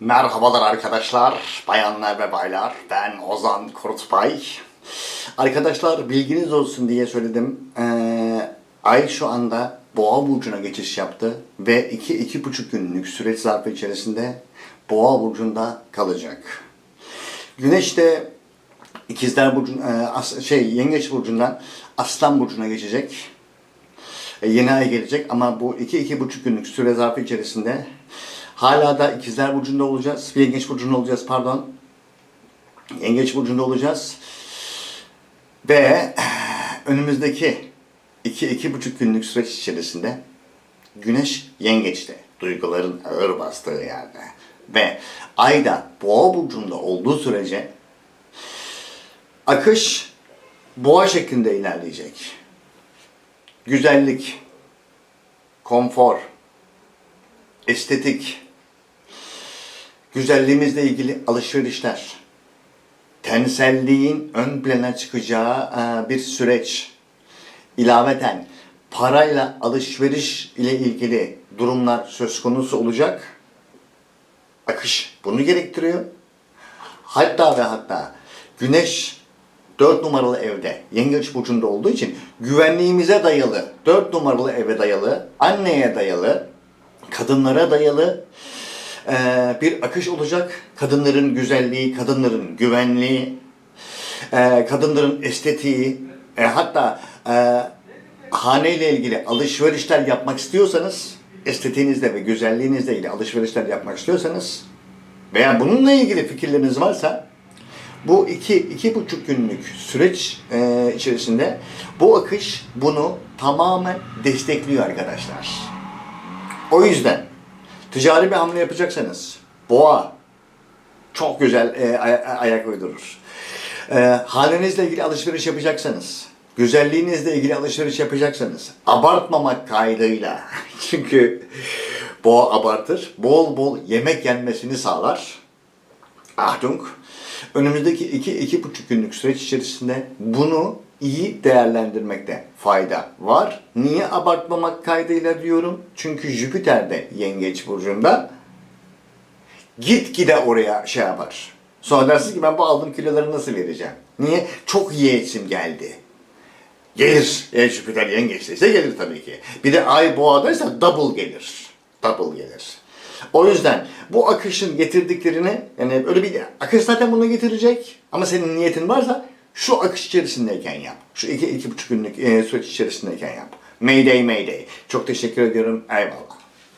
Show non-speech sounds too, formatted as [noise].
Merhabalar arkadaşlar, bayanlar ve baylar. Ben Ozan Kurtbay. Arkadaşlar bilginiz olsun diye söyledim. Ee, ay şu anda Boğa burcuna geçiş yaptı ve 2-2,5 günlük süreç zarfı içerisinde Boğa burcunda kalacak. Güneş de İkizler burcun e, şey Yengeç burcundan Aslan burcuna geçecek. E, yeni ay gelecek ama bu iki iki buçuk günlük süre zarfı içerisinde hala da ikizler burcunda olacağız. Yengeç burcunda olacağız pardon. Yengeç burcunda olacağız. Ve önümüzdeki iki iki buçuk günlük süreç içerisinde Güneş yengeçte. Duyguların ağır bastığı yerde. Ve ay da boğa burcunda olduğu sürece akış boğa şeklinde ilerleyecek güzellik, konfor, estetik, güzelliğimizle ilgili alışverişler, tenselliğin ön plana çıkacağı e, bir süreç, ilaveten parayla alışveriş ile ilgili durumlar söz konusu olacak. Akış bunu gerektiriyor. Hatta ve hatta güneş 4 numaralı evde yengeç burcunda olduğu için güvenliğimize dayalı 4 numaralı eve dayalı anneye dayalı kadınlara dayalı bir akış olacak. Kadınların güzelliği, kadınların güvenliği, eee, kadınların estetiği, e, hatta haneyle ilgili alışverişler yapmak istiyorsanız, estetiğinizle ve güzelliğinizle ilgili alışverişler yapmak istiyorsanız veya bununla ilgili fikirleriniz varsa bu iki, iki buçuk günlük süreç e, içerisinde bu akış bunu tamamen destekliyor arkadaşlar. O yüzden ticari bir hamle yapacaksanız boğa çok güzel e, ay- ayak uydurur. E, halinizle ilgili alışveriş yapacaksanız, güzelliğinizle ilgili alışveriş yapacaksanız abartmamak kaydıyla [laughs] çünkü boğa abartır, bol bol yemek yenmesini sağlar. Achtung. Önümüzdeki iki, iki buçuk günlük süreç içerisinde bunu iyi değerlendirmekte fayda var. Niye abartmamak kaydıyla diyorum? Çünkü Jüpiter de Yengeç Burcu'nda gitgide oraya şey yapar. Sonra dersin ki ben bu aldığım kiloları nasıl vereceğim? Niye? Çok yiyesim geldi. Gelir. E, Jüpiter yengeçteyse gelir tabii ki. Bir de ay boğadaysa double gelir. Double gelir. O yüzden bu akışın getirdiklerini yani öyle bir akış zaten bunu getirecek ama senin niyetin varsa şu akış içerisindeyken yap. Şu iki, iki buçuk günlük e, süreç içerisindeyken yap. Mayday mayday. Çok teşekkür ediyorum. Eyvallah.